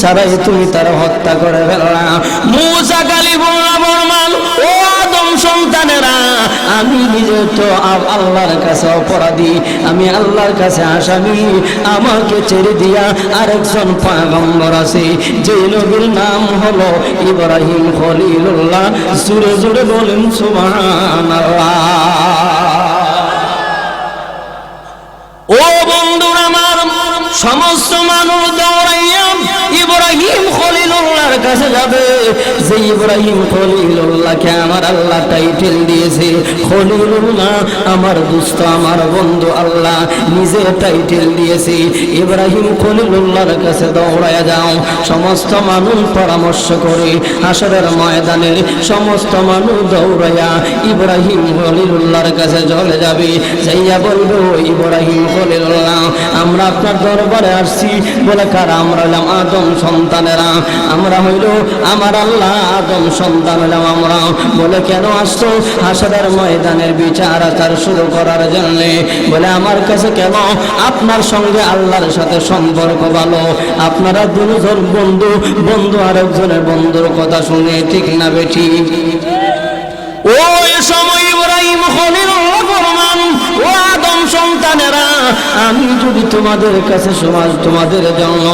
ছাড়াই তুমি তার হত্যা করে ফেললা মুসা কালী বললা বর্মান, ও আদম সন্তানেরা, আমি নিজে তো আল্লাহর কাছে অপরাধী, আমি আল্লাহর কাছে আসামি, আমাকে ছেড়ে দিয়া আরেকজন পাগম্বর আছে যে নবীর নাম হলো ইব্রাহিম খলিলুল্লাহ। জুড়ে জুড়ে বলেন, সুবহানাল্লাহ। যাবে যে ইব্রাহিম খলিলুল্লাহকে আমার আল্লাহ টাইটেল দিয়েছে, খলিলুল্লাহ আমার আমার বন্ধু আল্লাহ নিজে টাইটেল দিয়েছে। ইব্রাহিম খলিলুল্লাহর কাছে দৌড়াইয়া যাও। সমস্ত মানুষ পরামর্শ করে হাসরের ময়দানের সমস্ত মানুষ দৌড়াইয়া ইব্রাহিম খলিলুল্লাহর কাছে চলে যাবে। যাইয়া ইব্রাহিম খলিলুল্লাহ, আমরা আপনার দরবারে আসছি। বলে আমরা আদম সন্তানেরা। আমরা হইল, আমার আল্লাহ, আদম সন্তান আমরা। বলে, কেন আসছো? ময়দানের বিচার আচার শুরু করার জন্যে। বলে, আমার কাছে কেন? আপনার সঙ্গে আল্লাহর সাথে সম্পর্ক ভালো। আপনারা দুজন বন্ধু বন্ধু আরেকজনের বন্ধুর কথা শুনে, ঠিক না বেঠি? সন্তানেরা, আমি যদি তোমাদের কাছে সমাজ তোমাদের জন্য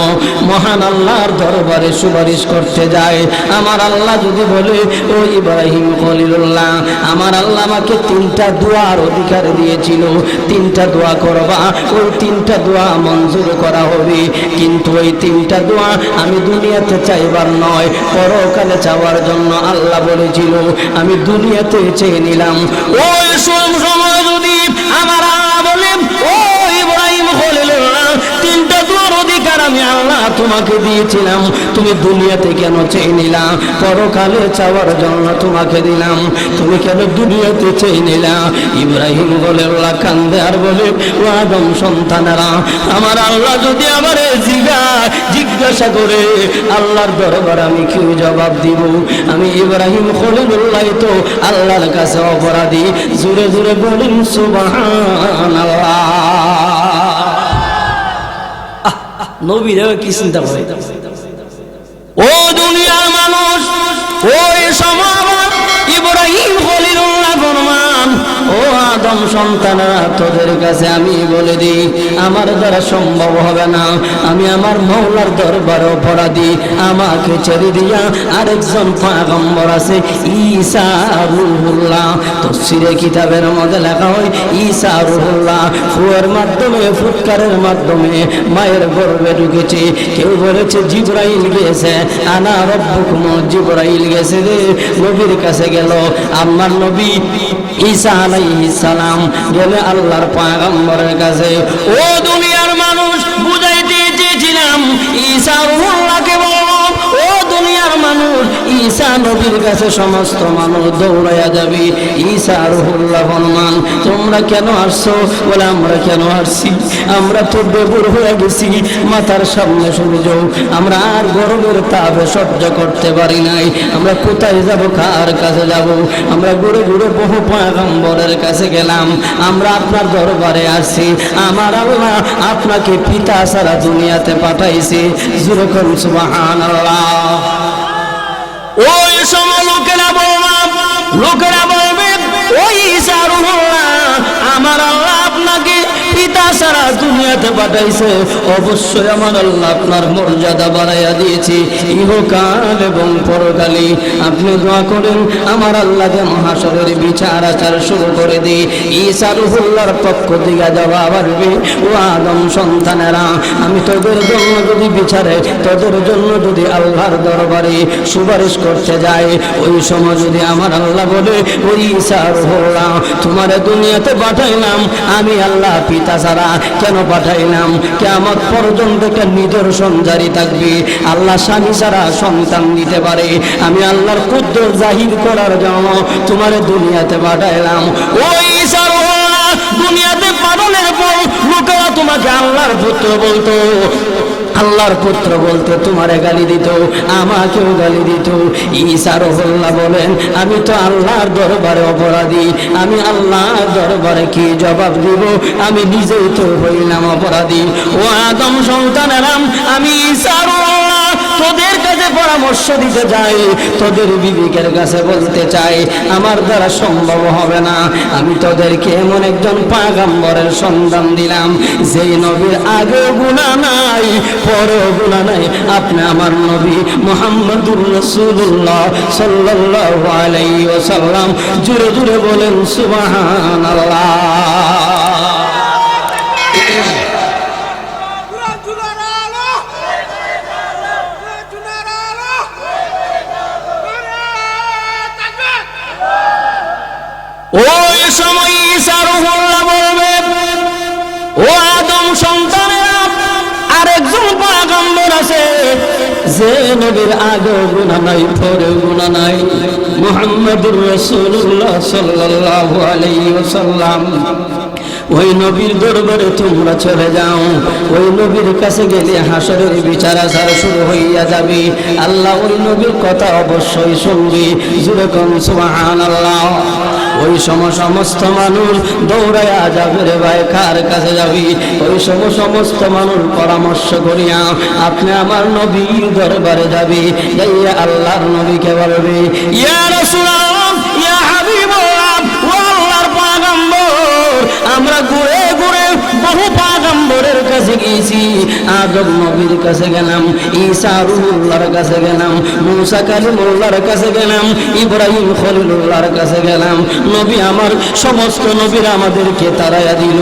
মহান আল্লাহর দরবারে সুপারিশ করতে যাই, আমার আল্লাহ যদি বলে, ও ইব্রাহিম খলিলুল্লাহ, আমার আল্লাহ আমাকে তিনটা দোয়ার অধিকার দিয়েছিল, তিনটা দোয়া করবা, ওই তিনটা দোয়া মঞ্জুর করা হবে। কিন্তু ওই তিনটা দোয়া আমি দুনিয়াতে চাইবার নয়, পরকালে চাওয়ার জন্য আল্লাহ বলেছিল, আমি দুনিয়াতে চেয়ে নিলাম। ওই আমি আল্লাহ তোমাকে দিয়েছিলাম। তুমি দুনিয়াতে কেন চেয়ে নিলাম পরকালে চাওয়ার জন্য তোমাকে দিলাম। তুমি কেন দুনিয়াতে চেয়ে নিলাম ইব্রাহিম বলে, আল্লাহ কান্দে আর বলে, ও আদম সন্তানেরা, আমার আল্লাহ যদি আমার জিগা জিজ্ঞাসা করে, আল্লাহর দরবার আমি কি জবাব দিব? আমি ইব্রাহিম খলিলুল্লাহ তো আল্লাহর কাছে অপরাধী। জুড়ে জুড়ে বলেন, সুবহানাল্লাহ। নবীরাও কি চিন্তা করে? ও দুনিয়ার মানুষ ও সমাজ ইব্রাহিম ফরমান আদম সন্তানেরা তোদের কাছে আমি বলে দিই, আমার দ্বারা সম্ভব হবে না। আমি আমার মৌলার দরবার অপরাধী আমাকে ছেড়ে দিয়া আরেকজন পাগম্বর আছে, ঈসা রুহুল্লাহ। তফসিরে কিতাবের মধ্যে লেখা হয়, ঈসা রুহুল্লাহ। ফুয়ের মাধ্যমে, ফুৎকারের মাধ্যমে মায়ের গর্ভে ঢুকেছে। কেউ বলেছে, জিব্রাইল গেছে। আনা রব্বুকুম, জিব্রাইল গেছে রে। নবীর কাছে গেল আমার নবী ঈসা আলাইহিস সালাম গেলে আল্লাহর পয়গম্বরের কাছে ও দুনিয়ার মানুষ বুঝাইতে চেয়েছিলাম ঈসা ঈসা নবীর কাছে সমস্ত মানুষ দৌড়াইয়া যাবে। ঈসা রুহুল্লাহ হনুমান, তোমরা কেন আসছো? বলে, আমরা কেন আসছি? আমরা তো বেবুর হয়ে গেছি, মাথার সামনে সূর্য। আমরা আর গরমের তাপে সহ্য করতে পারি নাই। আমরা কোথায় যাব, কার কাছে যাব? আমরা ঘুরে ঘুরে বহু পয়গম্বরের কাছে গেলাম। আমরা আপনার দরবারে আসছি। আমার আল্লাহ আপনাকে পিতা সারা দুনিয়াতে পাঠাইছে। যেরকম সুবহানাল্লাহ। ওই সময় লোকেরা বলবা লোকেরা দুনিয়াতে পাঠাইছে। অবশ্যই আমার আল্লাহ আপনার মর্যাদা বাড়াইয়া দিয়েছে। ইহকাল এবং পরকালে আপনি দোয়া করেন, আমার আল্লাহ যেন হাসরের বিচার আচার শুরু করে দিই ইসারুল্লাহর পক্ষ থেকে জবাব আসবে, ও আদম সন্তানেরা, আমি তোদের জন্য যদি বিচারে, তোদের জন্য যদি আল্লাহর দরবারে সুপারিশ করতে যায় ওই সময় যদি আমার আল্লাহ বলে ওই ইসারুল্লাহ তোমার দুনিয়াতে পাঠাইলাম, আমি আল্লাহ পিতা ছাড়া কেন পাঠাইলাম কেমন পর্যন্ত একটা নিদর্শন জারি থাকবে। আল্লাহ স্বামী ছাড়া সন্তান নিতে পারে। আমি আল্লাহর কুদ্র জাহির করার জন্য তোমার দুনিয়াতে পাঠাইলাম। ওই দুনিয়াতে পাঠানোর পর লোকেরা তোমাকে আল্লাহর পুত্র বলতো। আল্লাহর পুত্র বলতে তোমারে গালি দিত, আমাকেও গালি দিত। ঈসা হল্লা বলেন, আমি তো আল্লাহর দরবারে অপরাধী, আমি আল্লাহর দরবারে কি জবাব দিব? আমি নিজেই তো হইলাম অপরাধী। ও আদম সন্তানেরাম, আমি ঈসা রহুল্লাহ পরামর্শ দিতে যাই তোদের বিবেকের কাছে বলতে চাই, আমার দ্বারা সম্ভব হবে না। আমি তোদেরকে এমন একজন পাগাম্বরের সন্ধান দিলাম, যেই নবীর আগে গুণা নাই, পরেও গুণা নাই। আপনি আমার নবী মোহাম্মদুর রসুল্লাহ সাল্লাল্লাহু আলাইহি ওয়াসাল্লাম। জুড়ে জুড়ে বলেন, সুবহানাল্লাহ। Ulan ওই সময় বলবে, ও আদম সন্তানেরা, আরেকজন পাগম্বর আছে। যে নবীর আগে গুণা নাই, পরে গুণা নাই। মুহাম্মদুর রাসূলুল্লাহ সাল্লাল্লাহু আলাইহি ওই নবীর দরবারে তোমরা চলে যাও। ওই নবীর কাছে গেলে হাসরের বিচার আচার শুরু হইয়া যাবে। আল্লাহ ওই নবীর কথা অবশ্যই শুনবি। জুড়ে কম সুবহানাল্লাহ। ওই সম সমস্ত মানুষ দৌড়াইয়া যাবে রে ভাই, কার কাছে যাবি? ওই সম সমস্ত মানুষ পরামর্শ করিয়া আপনি আমার নবীর দরবারে যাবি। যাইয়া আল্লাহর নবীকে বলবি আমরা ঘুরে ঘুরে বহু পাগম্বরের কাছে গিয়েছি, আদম নবীর কাছে গেলাম, ঈসা রুহুল্লাহর কাছে গেলাম, মুসা কালিমুল্লাহর কাছে গেলাম, ইব্রাহিম খলিলুল্লাহর কাছে গেলাম। নবী আমার, সমস্ত নবীর আমাদেরকে তারাইয়া দিল।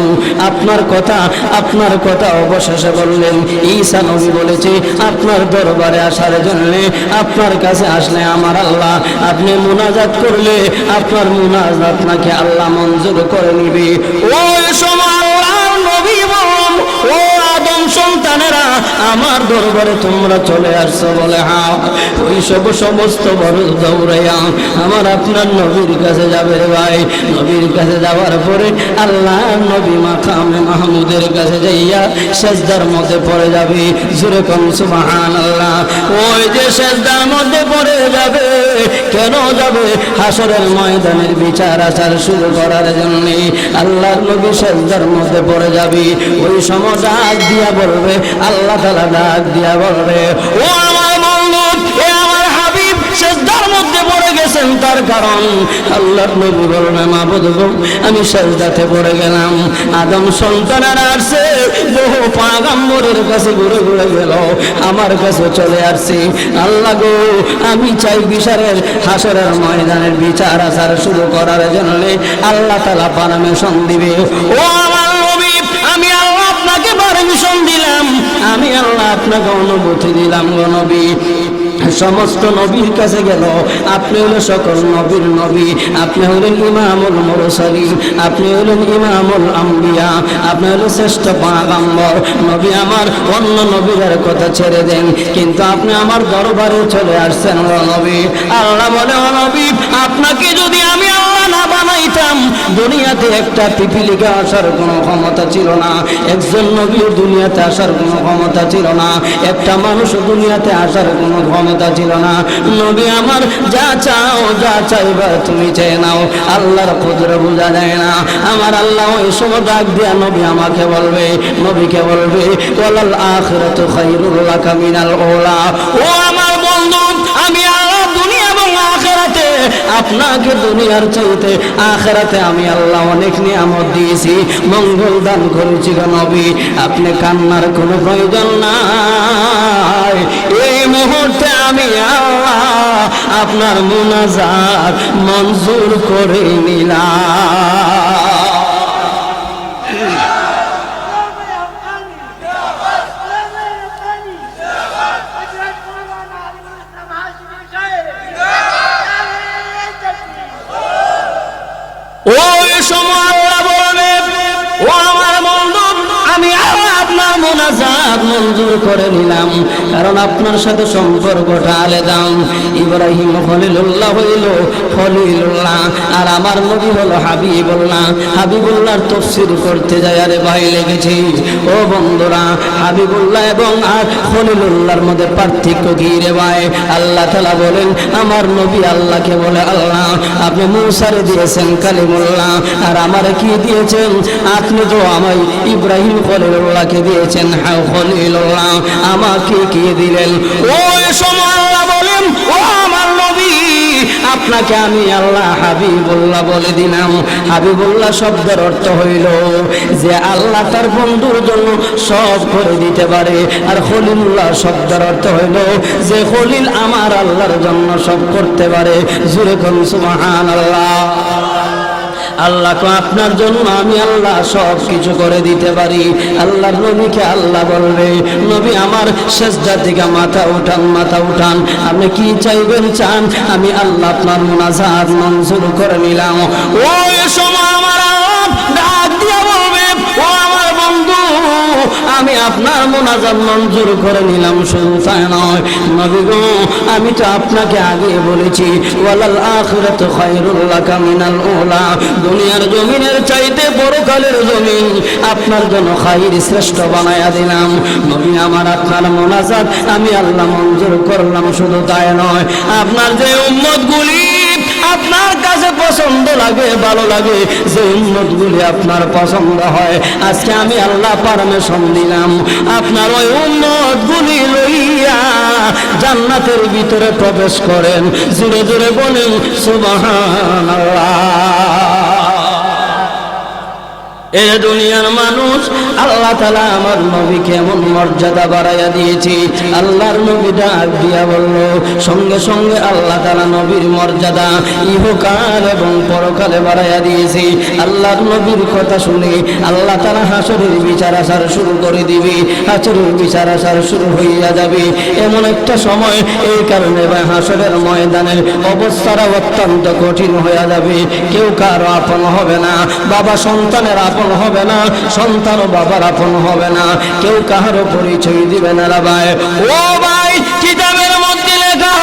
আপনার কথা আপনার কথা অবশেষে বললেন, ঈসা নবী বলেছে, আপনার দরবারে আসার জন্য আপনার কাছে আসলে আমার আল্লাহ। আপনি মুনাজাত করলে আপনার মুনাজাত নাকি আল্লাহ মঞ্জুর করে নিবে। ওই সময় বলুন ও আদম সন্তানেরা আমার দরবারে তোমরা চলে আসছো বলে হ্যাঁ ওই সব সমস্ত বড় দৌড়াইয়া আমার আপনার নবীর কাছে যাবে ভাই। নবীর কাছে যাওয়ার পরে আল্লাহ নবী মাকামে মাহমুদের কাছে যাইয়া সেজদার মধ্যে পড়ে যাবে। জুরে কম সুবহান আল্লাহ ওই যে সেজদার মধ্যে পড়ে যাবে, কেন যাবে? হাসরের ময়দানের বিচার আচার শুরু করার জন্য আল্লাহর নবী সেজদার মধ্যে পড়ে যাবে। ওই সময় দিয়া বলবে, আল্লাহ তালা ডাক দিয়া বলবে, ও আমার বন্ধু এ আমার হাবিব সেজদার মধ্যে পড়ে গেছেন তার কারণ, আল্লাহর নবী বলবে মা বলব আমি সেজদাতে পড়ে গেলাম, আদম সন্তানের আসছে, বহু পাগাম্বরের কাছে ঘুরে ঘুরে গেল, আমার কাছে চলে আসছে, আল্লাহ গো, আমি চাই বিচারের, হাসরের ময়দানের বিচার আচার শুরু করার জন্য, আল্লাহ তালা পারমিশন দিবে, ও আমার আল্লাহ আপনাকে পারমিশন দিলাম আমি আল্লাহ আপনাকে অনুভূতি দিলাম গো নবী। সমস্ত নবীর কাছে গেল। আপনি হলো সকল নবীর নবী। আপনি হলেন ইমামুল মুরসালিন। আপনি হলেন ইমামুল আম্বিয়া। আপনি হলো শ্রেষ্ঠ পাগাম্বর নবী আমার অন্য নবীদের কথা ছেড়ে দেন। কিন্তু আপনি আমার দরবারে চলে আসছেন নবী। আল্লাহ বলে নবী, আপনাকে যদি আমি আল্লাহ না বানাইতাম, দুনিয়াতে একটা পিপিলিকা আসার কোনো ক্ষমতা ছিল না। একজন নবীর দুনিয়াতে আসার কোনো ক্ষমতা ছিল না। একটা মানুষ দুনিয়াতে আসার কোনো ক্ষমতা ছিল না। নবী আমার, যা চাও, যা চাইবা, তুমি চেয়ে নাও। আল্লাহর খুদ্র বোঝা যায় না। আমার আল্লাহ ওই সময় ডাক দিয়া নবী আমাকে বলবে, নবীকে বলবে কলাল আখিরাতু খায়রুল লাকা মিনাল ওলা ও আমার আপনাকে দুনিয়ার চাইতে আখেরাতে আমি আল্লাহ অনেক নিয়ামত দিয়েছি। মঙ্গল দান করেছি নবী। আপনি কান্নার কোনো প্রয়োজন নাই। এই মুহূর্তে আমি আপনার মোনাজার মঞ্জুর করে নিলাম। মঞ্জুর করে নিলাম। কারণ আপনার সাথে সম্পর্কটা আলাদা। ইব্রাহিম খলিলুল্লাহ হইল খলিলুল্লাহ, আর আমার নবী হলো হাবিবুল্লাহ। হাবিবুল্লাহর তফসির করতে যায়, আরে ভাই লেগেছি। ও বন্ধুরা, হাবিবুল্লাহ এবং আর খলিলুল্লাহর মধ্যে পার্থক্য কি রে ভাই? আল্লাহ তালা বলেন, আমার নবী আল্লাহকে বলে, আল্লাহ, আপনি মুসারে দিয়েছেন কালিমুল্লাহ, আর আমার কি দিয়েছেন? আপনি তো আমায় ইব্রাহিম খলিলুল্লাহকে দিয়েছেন হ্যাঁ খলিলুল্লাহ আমাকে কি দিলেন? ওই সময় আল্লাহ বলে আপনাকে আমি আল্লাহ হাবিবুল্লাহ বলে দিলাম। হাবিবুল্লাহ শব্দের অর্থ হইল যে আল্লাহ তার বন্ধুর জন্য সব করে দিতে পারে। আর খলিলুল্লাহ শব্দের অর্থ হইল যে খলিল আমার আল্লাহর জন্য সব করতে পারে। জুরে কোন সুবহান আল্লাহ আল্লাহ তো আপনার জন্য আমি আল্লাহ সব কিছু করে দিতে পারি। আল্লাহর নবীকে আল্লাহ বলবে, নবী আমার শেষ থেকে মাথা উঠান মাথা উঠান। আপনি কি চাইবেন চান? আমি আল্লাহ আপনার মোনাজাত মঞ্জুর করে নিলাম। ওই সময় আমার আমি আপনার মোনাজাত মঞ্জুর করে নিলাম শুধু নয়। নবী গো, আমি তো আপনাকে আগে বলেছি, ওয়ালাল আখিরাতু খায়রুল লাকা মিনাল উলা। দুনিয়ার জমিনের চাইতে পরকালের জমিন আপনার জন্য খাইর শ্রেষ্ঠ বানায়া দিলাম। নবী, আমার আপনার মোনাজাত আমি আল্লাহ মঞ্জুর করলাম, শুধু তাই নয়। আপনার যে উম্মতগুলি আপনার কাছে পছন্দ লাগে, ভালো লাগে, যে উন্নতগুলি আপনার পছন্দ হয়। আজকে আমি আল্লাহ পারমিশন দিলাম। আপনার ওই উন্নতগুলি লইয়া জান্নাতের ভিতরে প্রবেশ করেন। জুড়ে জুড়ে বলেন সুবহান দুনিয়ার মানুষ, আল্লাহ তালা আমার নবীকে এমন মর্যাদা বাড়াইয়া দিয়েছি। আল্লাহর নবী ডাক দিয়া বলল, সঙ্গে সঙ্গে আল্লাহ তালা নবীর মর্যাদা ইহকাল এবং পরকালে বাড়াইয়া দিয়েছি। আল্লাহর নবীর কথা শুনে আল্লাহ তালা হাসরের বিচার আসার শুরু করে দিবি। হাসরের বিচার আসার শুরু হইয়া যাবে। এমন একটা সময়, এই কারণে বা হাসরের ময়দানের অবস্থাটা অত্যন্ত কঠিন হইয়া যাবে। কেউ কারও আপন হবে না। বাবা সন্তানের আপন হবে না, সন্তান বাবার আপন হবে না, কেউ কাহারও পরিচয় দিবে না রে ভাই। ও ভাই, কিতাবের মধ্যে লেখা,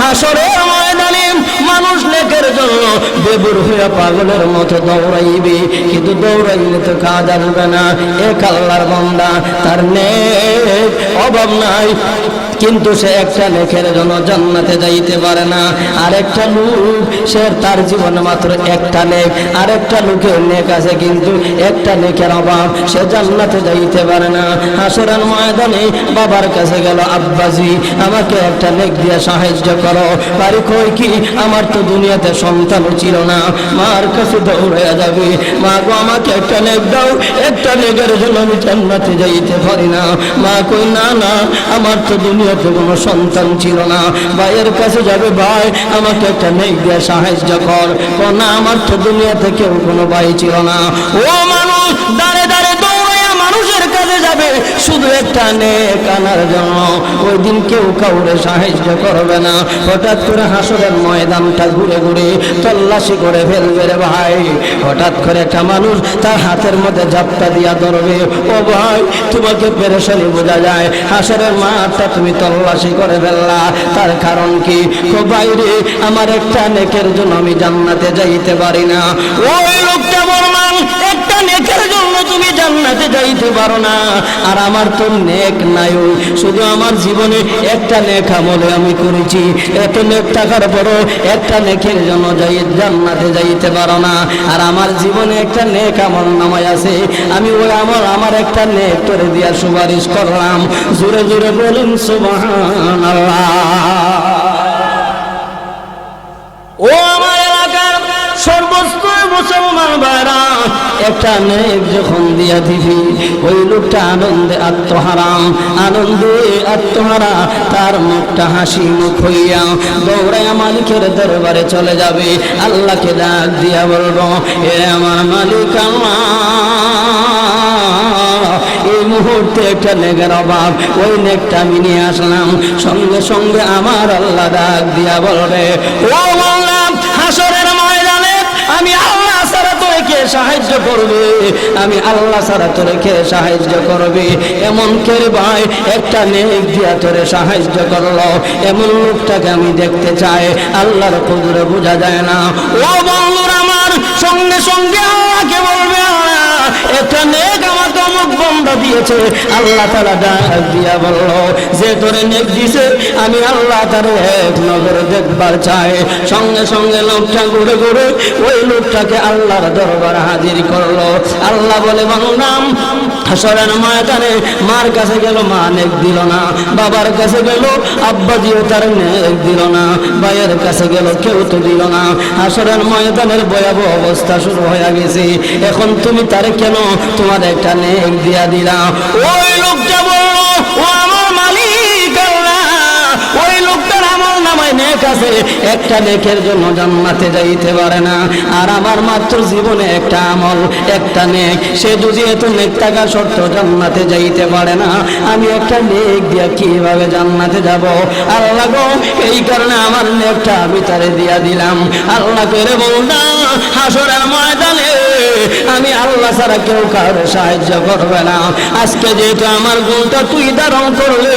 হাসরের ময়দানে মানুষ লেখের জন্য বেবুর হয়ে পাগলের মতো দৌড়াইবে, কিন্তু দৌড়াইলে তো কাজ আসবে না। এক আল্লাহর বন্দা, তার নেক অভাব নাই। কিন্তু সে একটা লেখের জন্য জান্নাতে যাইতে পারে না। আর একটা লোক, সে তার জীবনে মাত্র একটা নেক। আর একটা লোকের নেক আছে কিন্তু একটা নেকের অভাব, সে জান্নাতে যাইতে পারে না। হাসরান ময়দানে বাবার কাছে গেল, আব্বাজি, আমাকে একটা নেক দিয়ে সাহায্য করো। বাড়ি কই কি? আমার তো দুনিয়াতে সন্তান ছিল না। মার কাছে দৌড়ে যাবে। মা গো, আমাকে একটা লেখ দাও। একটা লেখের জন্য আমি জান্নাতে যাইতে পারি না। মা কই না না, আমার তো দুনিয়াতে কোনো সন্তান ছিল না। ভাইয়ের কাছে যাবে, ভাই, আমাকে একটা নেই দিয়ে সাহায্য কর। না আমার তো দুনিয়াতে কেউ কোনো ভাই ছিল না। ও মানুষ দাঁড়ে দাঁড়ে। মানুষের কাছে যাবে, শুধু একটা নেক আনার জন্য। ওই দিন কেউ কাউরে সাহায্য করবে না। হঠাৎ করে হাসরের ময়দানটা ঘুরে ঘুরে তল্লাশি করে ফেলবে রে ভাই। হঠাৎ করে একটা মানুষ তার হাতের মধ্যে জাপটা দিয়া ধরবে, ও ভাই, তোমাকে পেরেশানি বোঝা যায়। হাসরের মাঠটা তুমি তল্লাশি করে ফেললা। তার কারণ কি? ও বাইরে আমার একটা নেকের জন্য আমি জান্নাতে যাইতে পারি না। ওই লোকটা বললাম নেকের জন্য তুমি জান্নাতে যাইতে পারো না। আর আমার তো নেক নাই। শুধু আমার জীবনে একটা নেক আমলে আমি করেছি। এত নেক টাকার বড় একটা নেকের জন্য যাই জান্নাতে যাইতে পারো না। আর আমার জীবনে একটা নেক আমল নামায় আছে। আমি ওই আমার আমার একটা নেক করে সুপারিশ করলাম। জোরে জোরে বলুন ও আমার এলাকার সর্বস্ত মুসলমান ভাইরা একটা নেক যখন দিয়া দিবি, ওই লোকটা আনন্দে আত্মহারাম আনন্দে আত্মহারা, তার মুখটা হাসি মুখ হইয়া দৌড়ায় মালিকের দরবারে চলে যাবে। আল্লাহকে ডাক দিয়া বলব এ আমার মালিক এই মুহূর্তে একটা নেগের অভাব, ওই নেকটা আমি নিয়ে আসলাম। সঙ্গে সঙ্গে আমার আল্লাহ ডাক দিয়া বলবে, ও বললাম হাসরের ময়দানে আমি আল্লাহ কে সাহায্য করবে? আমি আল্লাহ ছাড়া তোরে কে সাহায্য করবে? এমন কে ভাই? একটা নেক দিয়া তোরে সাহায্য করল। এমন লোকটাকে আমি দেখতে চাই। আল্লাহর কুদরে বোঝা যায় না। ও বন্ধুর আমার, সঙ্গে সঙ্গে আল্লাহকে বলবে আল্লাহ একটা নেক আমাকে অমুক বন্ধ দিয়েছে। আল্লাহ তালা ডাক দিয়া বলল, যে তোরে নেক দিছে, আমি আল্লাহ তার এক নজরে দেখবার চাই। সঙ্গে সঙ্গে লোকটা ঘুরে ঘুরে ওই লোকটাকে আল্লাহর দরবার হাজির করল। আল্লাহ বলে বাংলাম হাসরের ময়দানে মার কাছে গেল, মা নেক দিল না। বাবার কাছে গেল, আব্বাজিও তার নেক দিল না। ভাইয়ের কাছে গেল, কেউ তো দিল না। হাসরের ময়দানের ভয়াবহ অবস্থা শুরু হয়ে গেছে। এখন তুমি তারে কেন তোমার একটা নেক দিয়া দিলাম। ওই লোকটা বলল ও আমার মালিক নামায় নেক আছে, একটা নেকের জন্য জান্নাতে যাইতে পারে না। আর আমার মাত্র জীবনে একটা আমল, একটা নেক। সে যদি এত নেক থাকা সত্ত্বেও জান্নাতে যাইতে পারে না, আমি একটা নেক দিয়া কীভাবে জান্নাতে যাব? আল্লাহ গো, এই কারণে আমার নেকটা আমি তারে দিয়া দিলাম। আল্লাহ করে বলনা হাসরের ময়দানে আমি আল্লাহ ছাড়া কেউ কারও সাহায্য করবে না। আজকে যেহেতু আমার গুণটা তুই ধারণ করলে,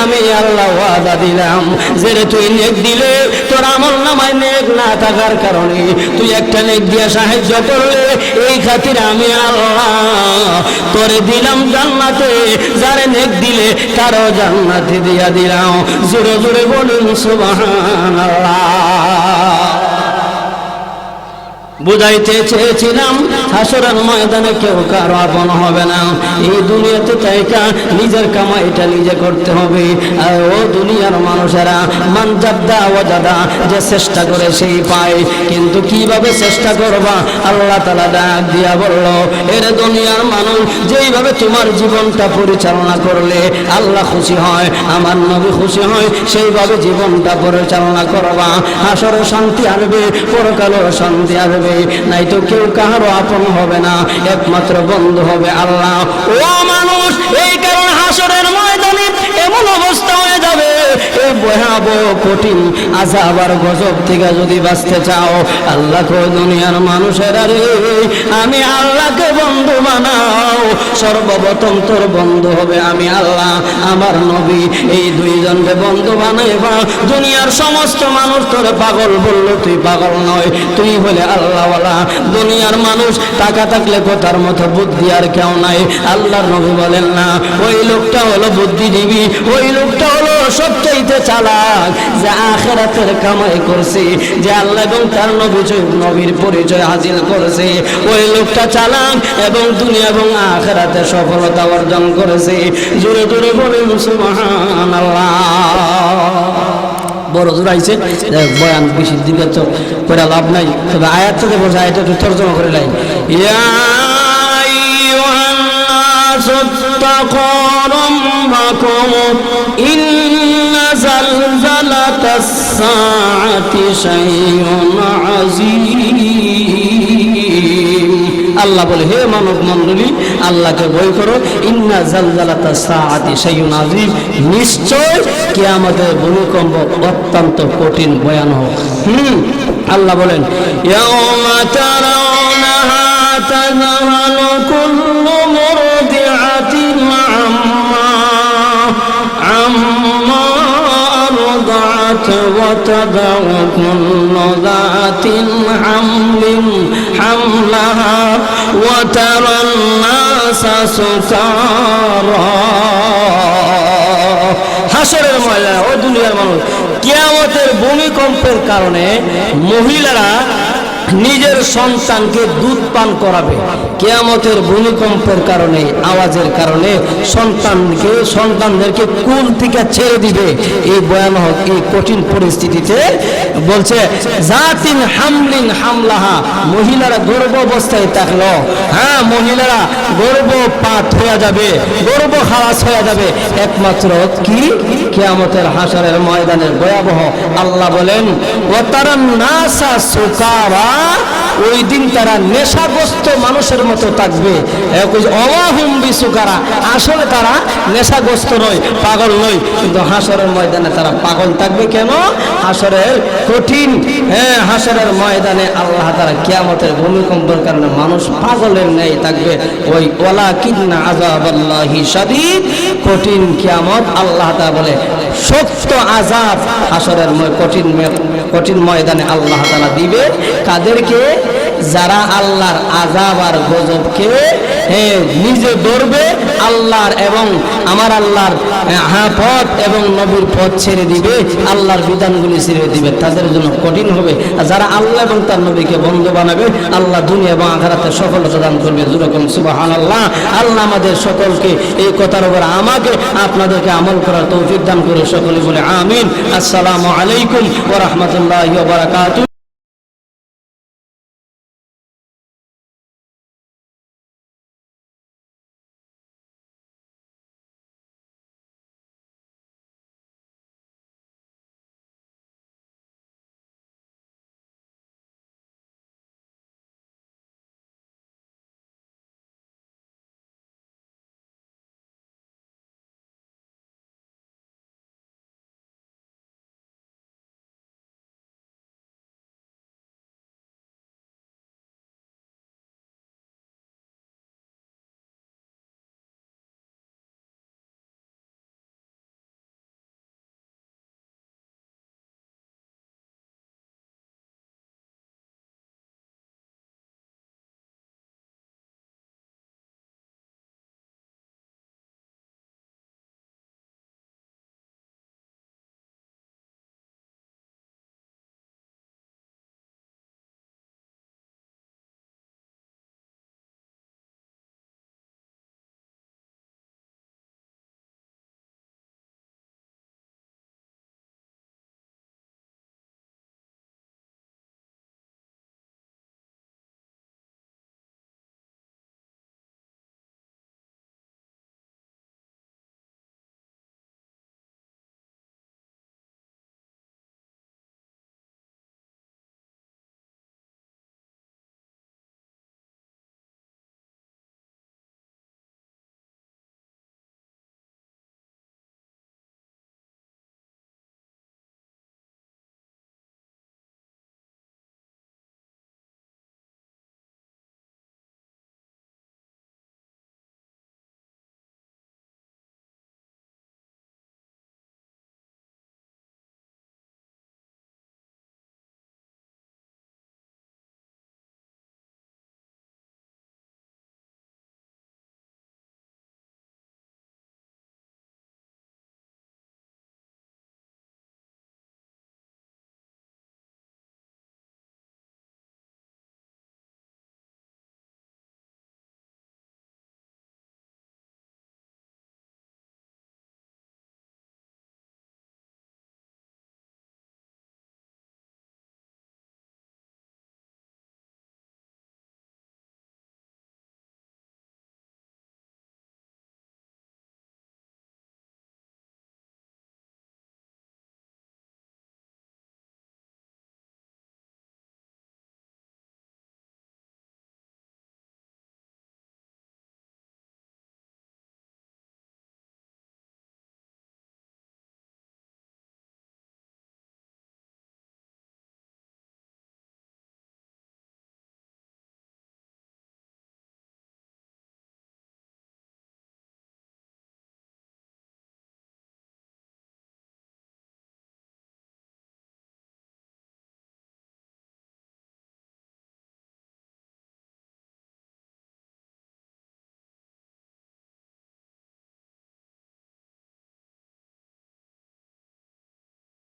আমি আল্লাহ ওয়াদা দিলাম। যে তুই নেক দিলে তোর আমল নামায় নেক না থাকার কারণে তুই একটা নেক দিয়া সাহায্য করলে এই খাতির আমি আল্লাহ। তোরে দিলাম জান্নাতে, যারে নেক দিলে তারও জান্নাতে দিয়া দিলাম। জোরে জোরে বলুন সুবহানাল্লাহ। বুঝাইতে চেয়েছিলাম, হাসরের ময়দানে কেউ কারও আপন হবে না। এই দুনিয়াতে তাইকা নিজের কামাইটা নিজে করতে হবে। আর ও দুনিয়ার মানুষেরা মানজাদ্দা ওয়াজাদা যে চেষ্টা করে সেই পায়। কিন্তু কীভাবে চেষ্টা করবা? আল্লাহ তালা ডাক দিয়া বলল, এর দুনিয়ার মানুষ, যেইভাবে তোমার জীবনটা পরিচালনা করলে আল্লাহ খুশি হয়, আমার নবী খুশি হয়, সেইভাবে জীবনটা পরিচালনা করবা। হাসরও শান্তি আনবে পরকালও শান্তি আনবে নাই তো কেউ কাহারও আপন হবে না, একমাত্র বন্ধু হবে আল্লাহ। ও মানুষ, এই কারণ হাসরের ময়দানে এমন অবস্থা হয়ে যাবে এই কঠিন আজাব আর গজব থেকে যদি বাঁচতে চাও, আল্লাহ দুনিয়ার মানুষের আরে আমি আল্লাহকে বন্ধু বানাও। সর্বপ্রথম তোর বন্ধু হবে আমি আল্লাহ, আমার নবী। এই দুইজনকে বন্ধু বানাই দুনিয়ার সমস্ত মানুষ তোর পাগল বলল, তুই পাগল নয়, তুই হলে আল্লাহওয়ালা। দুনিয়ার মানুষ টাকা থাকলে কথার মতো বুদ্ধি আর কেউ নাই। আল্লাহর নবী বলেন না, ওই লোকটা হলো বুদ্ধিজীবী, ওই লোকটা হলো সবচাইতে চালাক, যে আখেরাতের কামাই করছে, যে আল্লাহ এবং তার নবী নবীর পরিচয় হাসিল করেছে, ওই লোকটা চালাক এবং দুনিয়া এবং আখেরাতে সফলতা অর্জন করেছে। জোরে জোরে বলে মুসলমান বড় জোরাইছে বয়ান বেশি দিকে তো করে লাভ নাই। তবে আয়াত থেকে বসে আয়াত একটু তর্জমা করে ইয়া জালজালাতাস সাআতি শাইউন আযীম আল্লাহ বলে, হে মানব মণ্ডলী, আল্লাহকে ভয় করো। ইন্না জালজালাতা সাআতি শাইউন আযীম। নিশ্চয় কিয়ামতের ভূমিকম্প অত্যন্ত কঠিন, ভয়ানক। হুম, আল্লাহ বলেন, ইয়াউমা তারাউনাহা তাযহালু أرضعت وتضع كل ذات حمل حملها وترى الناس سكارى হাসরের ময়লা ও দুনিয়ার মানুষ কিয়ামতের ভূমিকম্পের কারণে মহিলারা নিজের সন্তানকে দুধ পান করাবে। কেয়ামতের ভূমিকম্পের কারণে, আওয়াজের কারণে সন্তানকে, সন্তানদেরকে কুল থেকে ছেড়ে দিবে। এই ভয়ানক, এই কঠিন পরিস্থিতিতে বলছে, জাতিন হামলিন হামলাহা, মহিলারা গর্ভ অবস্থায় থাকল। হ্যাঁ মহিলারা গর্ভপাত হয়ে যাবে গর্ভ খালাস হয়ে যাবে। একমাত্র কি? কেয়ামতের হাসারের ময়দানের ভয়াবহ আল্লাহ বলেন ও তারা নাসা সুকারা ওই দিন তারা নেশাগ্রস্ত মানুষের মতো থাকবে। আসলে তারা নেশাগ্রস্ত নয়, পাগল নয়। কিন্তু হাসরের ময়দানে তারা পাগল থাকবে কেন? হাসরের কঠিন। হ্যাঁ হাসরের ময়দানে আল্লাহ তারা কিয়ামতের ভূমিকম্পের কারণে মানুষ পাগলের নেই থাকবে। ওই ওলা কিন্না আজাব আল্লাহি কঠিন কিয়ামত আল্লাহ তাআলা বলে, শক্ত আজাব হাসরের কঠিন কঠিন ময়দানে আল্লাহ তারা দিবে। কাদেরকে? যারা আল্লাহর আজাব আর গজবকে নিজে আল্লাহর এবং আমার আল্লাহর হ্যাঁ পথ এবং নবীর পথ ছেড়ে দিবে, আল্লাহর বিধানগুলি ছেড়ে দিবে। তাদের জন্য কঠিন হবে। আর যারা আল্লাহ এবং তার নবীকে বন্ধ বানাবে, আল্লাহ দুনিয়া এবং সফলতা দান করবে। যেরকম সুবাহান আল্লাহ আল্লাহ আমাদের সকলকে এই কথার উপর আমাকে আপনাদেরকে আমল করার তৌফিক দান করে সকলে বলে আমিন। আসসালামু আলাইকুম ওয়া রাহমাতুল্লাহি ওয়া বারাকাতুহু।